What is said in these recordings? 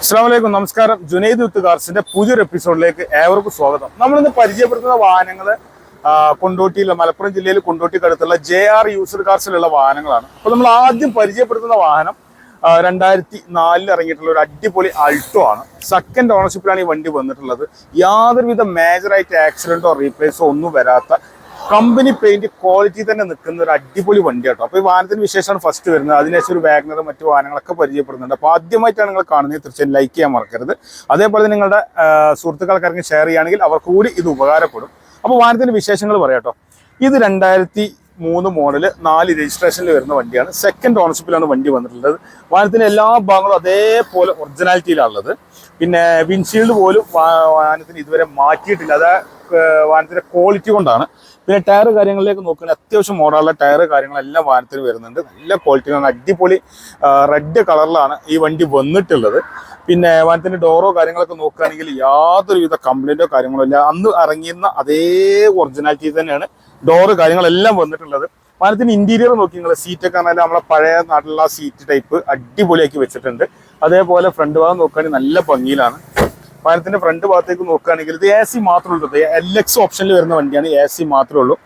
അസ്സാം വലൈക്കും നമസ്കാരം. ജുനൈദ് കാർസിന്റെ പുതിയൊരു എപ്പിസോഡിലേക്ക് ഏവർക്കും സ്വാഗതം. നമ്മളിന്ന് പരിചയപ്പെടുത്തുന്ന വാഹനങ്ങൾ കൊണ്ടോട്ടിയിലെ മലപ്പുറം ജില്ലയിൽ കൊണ്ടോട്ടിക്കടുത്തുള്ള ജെ ആർ യൂസർ കാർസിലുള്ള വാഹനങ്ങളാണ്. അപ്പോൾ നമ്മൾ ആദ്യം പരിചയപ്പെടുത്തുന്ന വാഹനം രണ്ടായിരത്തി നാലിൽ ഇറങ്ങിയിട്ടുള്ള ഒരു അടിപൊളി അൾട്ടോ ആണ്. സെക്കൻഡ് ഓണർഷിപ്പിലാണ് ഈ വണ്ടി വന്നിട്ടുള്ളത്. യാതൊരുവിധ മേജറായിട്ട് ആക്സിഡന്റോ റീപ്ലേസോ ഒന്നും വരാത്ത കമ്പനി പെയിന്റ് ക്വാളിറ്റി തന്നെ നിൽക്കുന്ന ഒരു അടിപൊളി വണ്ടി കേട്ടോ അപ്പോൾ ഈ വാഹനത്തിന് വിശേഷമാണ് ഫസ്റ്റ് വരുന്നത്. അതിനുശേഷം ഒരു വാഗ്നർ മറ്റു വാഹനങ്ങളൊക്കെ പരിചയപ്പെടുന്നുണ്ട്. അപ്പോൾ ആദ്യമായിട്ടാണ് നിങ്ങൾ കാണുന്നത്. തീർച്ചയായും ലൈക്ക് ചെയ്യാൻ മറക്കരുത്. അതേപോലെ നിങ്ങളുടെ ആ, സുഹൃത്തുക്കൾക്കാരെങ്കിലും ഷെയർ ചെയ്യുകയാണെങ്കിൽ അവർക്കുകൂടി ഇത് ഉപകാരപ്പെടും. അപ്പോൾ വാഹനത്തിന്റെ വിശേഷങ്ങൾ പറയാം കേട്ടോ ഇത് രണ്ടായിരത്തി മൂന്ന് മോഡൽ നാല് രജിസ്ട്രേഷനിൽ വരുന്ന വണ്ടിയാണ്. സെക്കൻഡ് ഓണർഷിപ്പിലാണ് വണ്ടി വന്നിട്ടുള്ളത്. വാഹനത്തിന്റെ എല്ലാ ഭാഗങ്ങളും അതേപോലെ ഒറിജിനാലിറ്റിയിലാണുള്ളത് പിന്നെ വിൻഷീൽഡ് പോലും വാഹനത്തിന് ഇതുവരെ മാറ്റിയിട്ടില്ല. അത് വാഹനത്തിന്റെ ക്വാളിറ്റി കൊണ്ടാണ്. പിന്നെ ടയർ കാര്യങ്ങളിലേക്ക് നോക്കുകയാണെങ്കിൽ അത്യാവശ്യം മോഡലുള്ള ടയർ കാര്യങ്ങളെല്ലാം വാഹനത്തിൽ വരുന്നുണ്ട്. നല്ല ക്വാളിറ്റി ആണ് അടിപൊളി റെഡ് കളറിലാണ് ഈ വണ്ടി വന്നിട്ടുള്ളത്. പിന്നെ വാഹനത്തിന്റെ ഡോറോ കാര്യങ്ങളൊക്കെ നോക്കുകയാണെങ്കിൽ യാതൊരുവിധ കംപ്ലൈന്റോ കാര്യങ്ങളോ ഇല്ല. അന്ന് ഇറങ്ങിയുന്ന അതേ ഒറിജിനാലിറ്റി തന്നെയാണ്. ഡോറ് കാര്യങ്ങളെല്ലാം വന്നിട്ടുള്ളത്. മാനത്തിന് ഇന്റീരിയർ നോക്കി നിങ്ങൾ സീറ്റൊക്കെ ആണെങ്കിലും നമ്മളെ പഴയ നാട്ടിലുള്ള സീറ്റ് ടൈപ്പ് അടിപൊളിയാക്കി വെച്ചിട്ടുണ്ട്. അതേപോലെ ഫ്രണ്ട് ഭാഗം നോക്കുകയാണെങ്കിൽ നല്ല ഭംഗിയിലാണ്. മാനത്തിന്റെ ഫ്രണ്ട് ഭാഗത്തേക്ക് നോക്കുകയാണെങ്കിൽ ഇത് എ സി മാത്രമേ ഉള്ളൂ. എൽ എക്സ് ഓപ്ഷനിൽ വരുന്ന വണ്ടിയാണ് എ സി മാത്രമേ ഉള്ളൂ.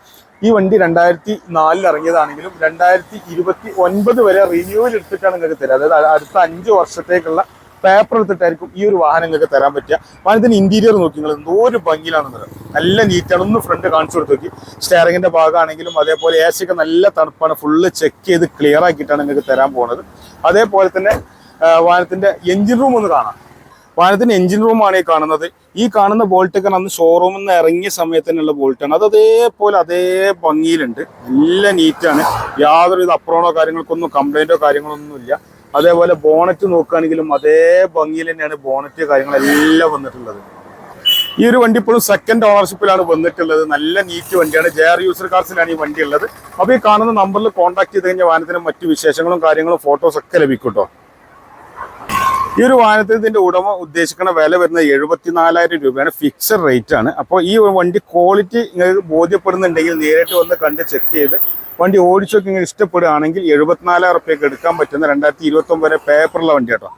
ഈ വണ്ടി രണ്ടായിരത്തി നാലിൽ ഇറങ്ങിയതാണെങ്കിലും രണ്ടായിരത്തി ഇരുപത്തി ഒൻപത് വരെ റിന്യൂവൽ എടുത്തിട്ടാണ് നിങ്ങൾക്ക് തരിക. അതായത് അടുത്ത അഞ്ച് വർഷത്തേക്കുള്ള പേപ്പർ എടുത്തിട്ടായിരിക്കും ഈ ഒരു വാഹനം നിങ്ങൾക്ക് തരാൻ പറ്റുക. വാഹനത്തിന്റെ ഇന്റീരിയർ നോക്കി നിങ്ങൾ എന്തോ ഒരു ഭംഗിയിലാണെന്നത് നല്ല നീറ്റാണ് ഒന്ന് ഫ്രണ്ട് കാണിച്ചു കൊടുത്ത് നോക്കി. സ്റ്റെയറിങ്ങിന്റെ ഭാഗമാണെങ്കിലും അതേപോലെ എ സി ഒക്കെ നല്ല തണുപ്പാണ്. ഫുള്ള് ചെക്ക് ചെയ്ത് ക്ലിയർ ആക്കിയിട്ടാണ് നിങ്ങൾക്ക് തരാൻ പോകുന്നത്. അതേപോലെ തന്നെ വാഹനത്തിന്റെ എഞ്ചിൻ റൂം ഒന്ന് കാണാം. വാഹനത്തിന്റെ എഞ്ചിൻ റൂമാണ് ഈ കാണുന്നത്. ഈ കാണുന്ന ബോൾട്ടൊക്കെ അന്ന് ഷോറൂമിൽ നിന്ന് ഇറങ്ങിയ സമയത്ത് തന്നെയുള്ള ബോൾട്ടാണ് അത് അതേപോലെ അതേ ഭംഗിയിലുണ്ട്. നല്ല നീറ്റാണ് യാതൊരുവിധ അപ്രോണോ കാര്യങ്ങൾക്കൊന്നും കംപ്ലൈന്റോ കാര്യങ്ങളൊന്നും ഇല്ല അതേപോലെ ബോണറ്റ് നോക്കുകയാണെങ്കിലും അതേ ഭംഗിയിൽ തന്നെയാണ് ബോണറ്റ് കാര്യങ്ങളെല്ലാം വന്നിട്ടുള്ളത്. ഈ ഒരു വണ്ടി ഇപ്പോഴും സെക്കൻഡ് ഓണർഷിപ്പിലാണ് വന്നിട്ടുള്ളത്. നല്ല നീറ്റ് വണ്ടിയാണ്. ജെ ആർ യൂസർ കാർസിലാണ് ഈ വണ്ടി ഉള്ളത്. അപ്പോൾ ഈ കാണുന്ന നമ്പറിൽ കോൺടാക്ട് ചെയ്ത് കഴിഞ്ഞാൽ വാഹനത്തിന് മറ്റു വിശേഷങ്ങളും കാര്യങ്ങളും ഫോട്ടോസ് ഒക്കെ ലഭിക്കും ഈ ഒരു വാഹനത്തിന് ഇതിന്റെ ഉടമ ഉദ്ദേശിക്കുന്ന വില വരുന്നത് എഴുപത്തിനാലായിരം രൂപയാണ്. ഫിക്സഡ് റേറ്റ് ആണ്. അപ്പോൾ ഈ വണ്ടി ക്വാളിറ്റി ബോധ്യപ്പെടുന്നുണ്ടെങ്കിൽ നേരിട്ട് വന്ന് കണ്ട് ചെക്ക് ചെയ്ത് വണ്ടി ഓടിച്ചൊക്കെ ഇങ്ങനെ ഇഷ്ടപ്പെടുകയാണെങ്കിൽ എഴുപത്തിനാലായിരം റുപ്യക്ക് എടുക്കാൻ പറ്റുന്ന രണ്ടായിരത്തി ഇരുപത്തൊമ്പത് വരെ പേപ്പറുള്ള വണ്ടി കേട്ടോ.